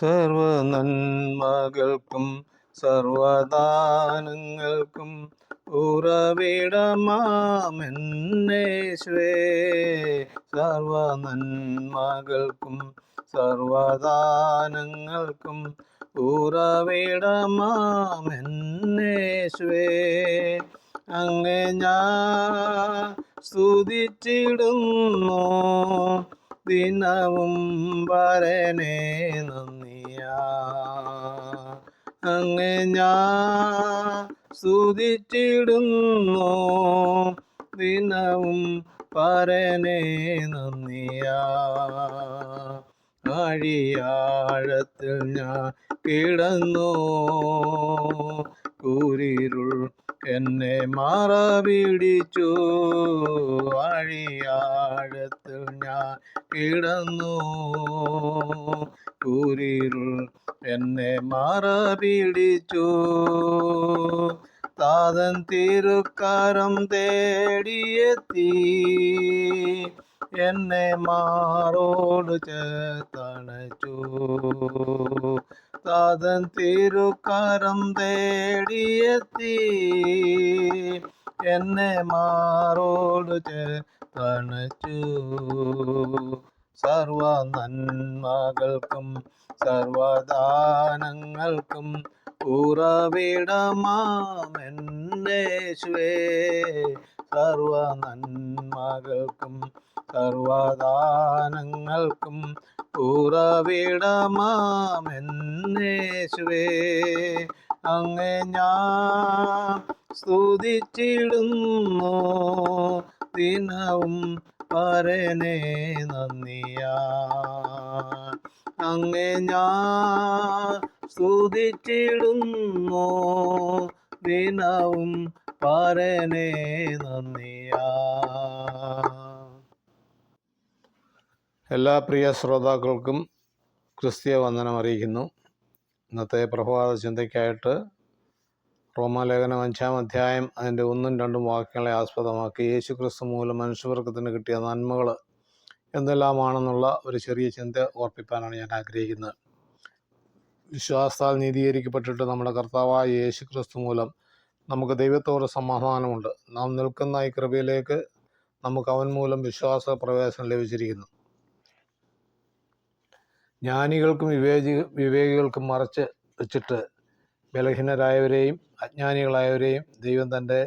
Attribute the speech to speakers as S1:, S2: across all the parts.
S1: സർവ നന്മകൾക്കും സർവദാനങ്ങൾക്കും ഉറവിടമാമെന്നേശ്വേ. സർവ നന്മകൾക്കും സർവദാനങ്ങൾക്കും ഉറവിടമാമെന്നേശ്വേ. അങ്ങനെ ഞാൻ സ്തുതിച്ചിടുന്നു. ദിനവും വരനെ നന്ദിയാ. അങ്ങ് ഞാൻ സ്തുതിച്ചിടുന്നു. ദിനവും പരനെ നന്ദിയാ. അഴിയാഴത്തിൽ ഞാൻ കിടന്നു. കൂരിരുൾ എന്നെ മറപിടിച്ചു ആഴിയാഴത്തിൽ ഞാൻ കിടന്നു. കൂരിരുൾ എന്നെ മറപിടിച്ചു താതൻ തിരുക്കാരം തേടിയെത്തി. എന്നെ മാറോട് ചേർത്തണച്ചു. താതൻ തിരുക്കരം തേടിയെത്തി. എന്നെ മാറോട് ചേർത്തണച്ചു സർവ നന്മകൾക്കും സർവദാനങ്ങൾക്കും ഉറവിടമാമെന്നേശ്വേ. സർവ നന്മകൾക്കും സർവദാനങ്ങൾക്കും ഉറവിടമാമെന്നേശുവേ. അങ്ങ് ഞാൻ സ്തുതിച്ചിടുന്നു ദിനവും പരനെ നന്ദിയാ. അങ്ങ് ഞാൻ സ്തുതിച്ചിടുന്നു ദിനവും പരനെ നന്ദിയാ. എല്ലാ പ്രിയ ശ്രോതാക്കൾക്കും ക്രിസ്തീയ വന്ദനം അറിയിക്കുന്നു. ഇന്നത്തെ പ്രഭാത ചിന്തയ്ക്കായിട്ട് റോമാലേഖനം അഞ്ചാം അധ്യായം അതിന്റെ ഒന്നും രണ്ടും വാക്യങ്ങളെ ആസ്പദമാക്കി യേശു ക്രിസ്തു മൂലം മനുഷ്യവർഗത്തിന് കിട്ടിയ നന്മകൾ എന്തെല്ലാമാണെന്നുള്ള ഒരു ചെറിയ ചിന്ത ഓർപ്പിക്കാനാണ് ഞാൻ ആഗ്രഹിക്കുന്നത്. വിശ്വാസത്താൽ നീതീകരിക്കപ്പെട്ടിട്ട് നമ്മുടെ കർത്താവായ യേശു ക്രിസ്തു മൂലം നമുക്ക് ദൈവത്തോട് സമാധാനമുണ്ട്. നാം നിൽക്കുന്ന ഈ കൃപയിലേക്ക് നമുക്ക് അവൻ മൂലം വിശ്വാസ പ്രവേശനം ലഭിച്ചിരിക്കുന്നു. ജ്ഞാനികൾക്കും വിവേചി വിവേകികൾക്കും മറച്ച് വെച്ചിട്ട് ബലഹീനരായവരെയും അജ്ഞാനികളായവരെയും ദൈവം തന്റെ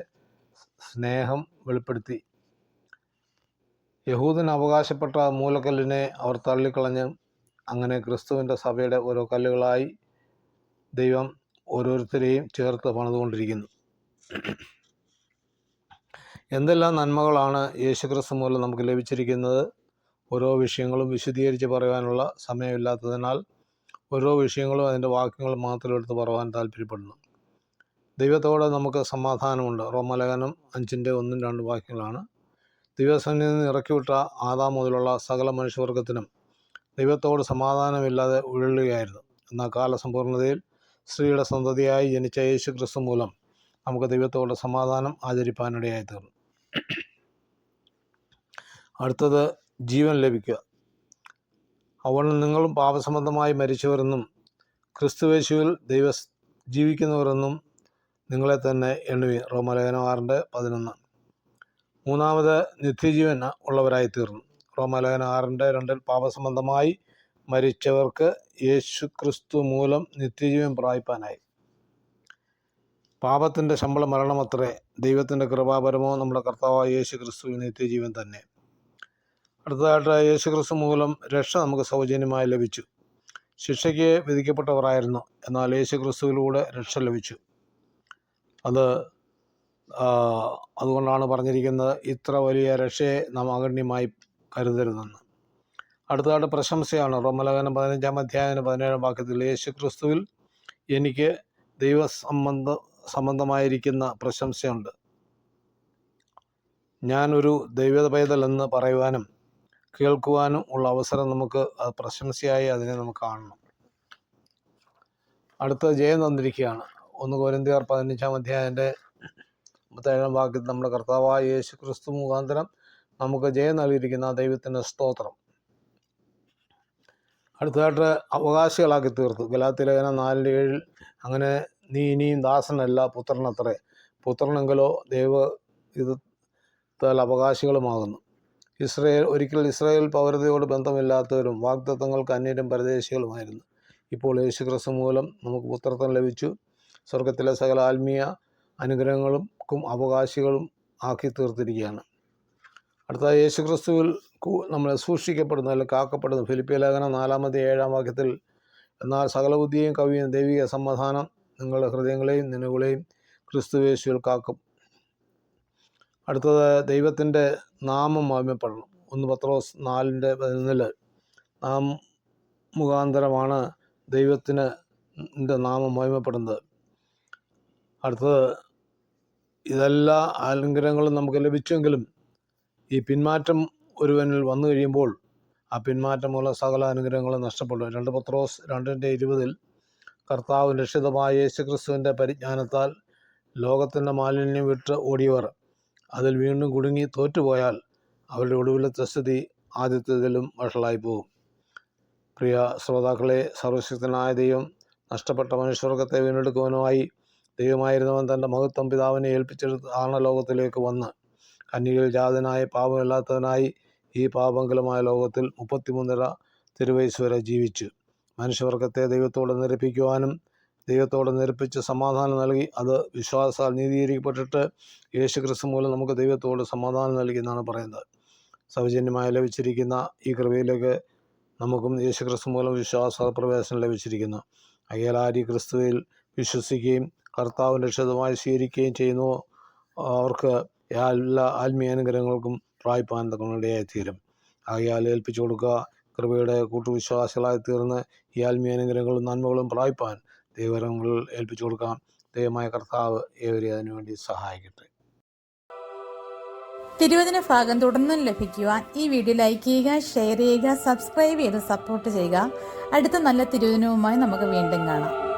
S1: സ്നേഹം വെളിപ്പെടുത്തി. യഹൂദന് അവകാശപ്പെട്ട മൂലക്കല്ലിനെ അവർ തള്ളിക്കളഞ്ഞ് അങ്ങനെ ക്രിസ്തുവിന്റെ സഭയുടെ ഓരോ കല്ലുകളായി ദൈവം ഓരോരുത്തരെയും ചേർത്ത് പണിതുകൊണ്ടിരിക്കുന്നു. എന്തെല്ലാം നന്മകളാണ് യേശുക്രിസ്തു മൂലം നമുക്ക് ലഭിച്ചിരിക്കുന്നത്? ഓരോ വിഷയങ്ങളും വിശദീകരിച്ച് പറയാനുള്ള സമയമില്ലാത്തതിനാൽ ഓരോ വിഷയങ്ങളും അതിന്റെ വാക്യങ്ങൾ മാത്രം എടുത്ത് പറയാൻ താല്പര്യപ്പെടുന്നു. ദൈവത്തോടെ നമുക്ക് സമാധാനമുണ്ട്. റോമലേഖനം അഞ്ചിന്റെ ഒന്നും രണ്ടും വാക്യങ്ങളാണ്. ദൈവസന്നിധി നിന്ന് ഇറക്കിവിട്ട ആദാം മുതലുള്ള സകല മനുഷ്യവർഗത്തിനും ദൈവത്തോട് സമാധാനമില്ലാതെ ഉഴലുകയായിരുന്നു എന്നാൽ കാലസമ്പൂർണതയിൽ സ്ത്രീയുടെ സന്തതിയായി ജനിച്ച യേശു ക്രിസ്തു മൂലം നമുക്ക് ദൈവത്തോട് സമാധാനം ആചരിപ്പാനിടയായി തീർന്നു അടുത്തത് ജീവൻ ലഭിക്കുക. അവൾ നിങ്ങളും പാപസംബന്ധമായി മരിച്ചവരെന്നും ക്രിസ്തുവേശുവിൽ ദൈവ ജീവിക്കുന്നവരെന്നും നിങ്ങളെ തന്നെ എണ്ണുവി റോമലേഖനം ആറിന്റെ പതിനൊന്ന്. മൂന്നാമത് നിത്യജീവൻ ഉള്ളവരായി തീർന്നു റോമലേഖനം ആറിന്റെ രണ്ടിൽ പാപസംബന്ധമായി മരിച്ചവർക്ക് യേശു ക്രിസ്തു മൂലം നിത്യജീവൻ പ്രാപിപ്പാനായി. പാപത്തിന്റെ ശമ്പള മരണമത്രേ ദൈവത്തിന്റെ കൃപാപരമോ നമ്മുടെ കർത്താവായ യേശു ക്രിസ്തു നിത്യജീവൻ തന്നെ. അടുത്തതായിട്ട് യേശു ക്രിസ്തു മൂലം രക്ഷ നമുക്ക് സൗജന്യമായി ലഭിച്ചു. ശിക്ഷയ്ക്ക് വിധിക്കപ്പെട്ടവരായിരുന്നു. എന്നാൽ യേശു ക്രിസ്തുവിലൂടെ രക്ഷ ലഭിച്ചു. അത് അതുകൊണ്ടാണ് പറഞ്ഞിരിക്കുന്നത് ഇത്ര വലിയ രക്ഷയെ നാം അഗണ്യമായി കരുതരുതെന്ന്. അടുത്തതായിട്ട് പ്രശംസയാണ്. റോമലേഖനം പതിനഞ്ചാം അധ്യായന പതിനേഴാം വാക്യത്തിൽ യേശു ക്രിസ്തുവിൽ എനിക്ക് ദൈവസംബന്ധ സംബന്ധമായിരിക്കുന്ന പ്രശംസയുണ്ട്. ഞാനൊരു ദൈവ പൈതൽ എന്ന് പറയുവാനും കേൾക്കുവാനും ഉള്ള അവസരം നമുക്ക് അത് പ്രശംസയായി അതിനെ നമുക്ക് കാണണം. അടുത്ത ജയം തന്നിരിക്കുകയാണ്. ഒന്ന് കോരിന്തിയാർ പതിനഞ്ചാം അധ്യായന്റെ മുപ്പത്തേഴാം വാക്യത്തിൽ നമ്മുടെ കർത്താവായ യേശു ക്രിസ്തു മുഖാന്തരം നമുക്ക് ജയം നൽകിയിരിക്കുന്ന ദൈവത്തിന്റെ സ്തോത്രം. അടുത്തതായിട്ട് അവകാശികളാക്കി തീർത്തു. ഗലാത്തി ലേഖനം നാലിന്റെ ഏഴിൽ അങ്ങനെ നീ ഇനിയും ദാസനല്ല പുത്രനത്രേ. പുത്രനെങ്കിലോ ദൈവ ഇത് അവകാശികളുമാകുന്നു. ഇസ്രയേൽ ഒരിക്കൽ ഇസ്രായേൽ പൗരതയോട് ബന്ധമില്ലാത്തവരും വാഗ്ദത്തങ്ങൾക്ക് അന്യരും പരദേശികളുമായിരുന്നു. ഇപ്പോൾ യേശുക്രിസ്തു മൂലം നമുക്ക് പുത്രത്വം ലഭിച്ചു. സ്വർഗത്തിലെ സകല ആത്മീയ അനുഗ്രഹങ്ങൾക്കും അവകാശികളും ആക്കി തീർത്തിരിക്കുകയാണ് അടുത്ത യേശുക്രിസ്തുവിൽ നമ്മൾ സൂക്ഷിക്കപ്പെടുന്ന അല്ലെങ്കിൽ കാക്കപ്പെടുന്ന. ഫിലിപ്പിയ ലേഖനം നാലാമത്തെ ഏഴാം വാക്യത്തിൽ എന്നാൽ സകല ബുദ്ധിയും കവിയും ദൈവിക സമാധാനം നിങ്ങളുടെ ഹൃദയങ്ങളെയും നിലവുകളെയും ക്രിസ്തുവേശുവിൽ കാക്കും. അടുത്തത് ദൈവത്തിന്റെ നാമം മാമ്യപ്പെടണം ഒന്ന് പത്രോസ് നാലിന്റെ പതിനൊന്നിൽ നാം മുഖാന്തരമാണ് ദൈവത്തിന് നാമം മഹിമപ്പെടുന്നത് അടുത്തത് ഇതെല്ലാ ആലങ്കരങ്ങളും നമുക്ക് ലഭിച്ചെങ്കിലും ഈ പിന്മാറ്റം ഒരുവനിൽ വന്നു കഴിയുമ്പോൾ ആ പിന്മാറ്റം മൂലം സകല അനുഗ്രഹങ്ങളും നഷ്ടപ്പെടും. രണ്ട് പത്രോസ് രണ്ടിന്റെ ഇരുപതിൽ കർത്താവ് രക്ഷിതമായ യേശുക്രിസ്തുവിന്റെ പരിജ്ഞാനത്താൽ ലോകത്തിന്റെ മാലിന്യം വിട്ട് ഓടിയവർ അതിൽ വീണ്ടും കുടുങ്ങി തോറ്റുപോയാൽ അവരുടെ ഒടുവിലത്തെ സ്ഥിതി ആദ്യത്തേതിലും വഷളായി പോകും പ്രിയ ശ്രോതാക്കളെ സർവശക്തനായ ദൈവം നഷ്ടപ്പെട്ട മനുഷ്യവർഗത്തെ വീണ്ടെടുക്കുവാനുമായി ദൈവമായിരുന്നവൻ തന്റെ മഹത്വം പിതാവിനെ ഏൽപ്പിച്ചെടുത്ത് ആണ ലോകത്തിലേക്ക് വന്ന് കന്യകയിൽ ജാതനായി പാപമില്ലാത്തവനായി ഈ പാപങ്കലമായ ലോകത്തിൽ മുപ്പത്തിമൂന്നര തിരുവയസ് വരെ ജീവിച്ചു. മനുഷ്യവർഗത്തെ ദൈവത്തോട് നിരപ്പിക്കുവാനും ദൈവത്തോട് നിരപ്പിച്ച് സമാധാനം നൽകി അത് വിശ്വാസാൽ നീതീകരിക്കപ്പെട്ടിട്ട് യേശു ക്രിസ്തു മൂലം നമുക്ക് ദൈവത്തോട് സമാധാനം നൽകി എന്നാണ് പറയുന്നത്. സൗജന്യമായി ലഭിച്ചിരിക്കുന്ന ഈ കൃപയിലേക്ക് നമുക്കും യേശു ക്രിസ്തു മൂലം വിശ്വാസ പ്രവേശനം ലഭിച്ചിരിക്കുന്നു അയ്യലാരി ക്രിസ്തുവിൽ വിശ്വസിക്കുകയും കർത്താവ് രക്ഷിതമായി സ്വീകരിക്കുകയും ചെയ്യുന്നു. അവർക്ക് എല്ലാ ആത്മീയ അനുഗ്രഹങ്ങൾക്കും പ്രായ്പാൻ തങ്ങളുടെയായി തീരും ആകയാൽ ഏൽപ്പിച്ചു കൊടുക്കുക കൃപയുടെ കൂട്ടുവിശ്വാസികളായി തീർന്ന് ഈ ആത്മീയ അനുഗ്രഹങ്ങളും നന്മകളും പ്രായ്പാൻ ദൈവകരങ്ങളിൽ ഏൽപ്പിച്ചു കൊടുക്കാം ദൈവമായ കർത്താവ് ഏവരെയും അതിനുവേണ്ടി സഹായിക്കട്ടെ.
S2: തിരുവചന ഭാഗം തുടർന്നും ലഭിക്കുവാൻ ഈ വീഡിയോ ലൈക്ക് ചെയ്യുക ഷെയർ ചെയ്യുക സബ്സ്ക്രൈബ് ചെയ്ത് സപ്പോർട്ട് ചെയ്യുക. അടുത്ത നല്ല തിരുവചനവുമായി നമുക്ക് വീണ്ടും കാണാം.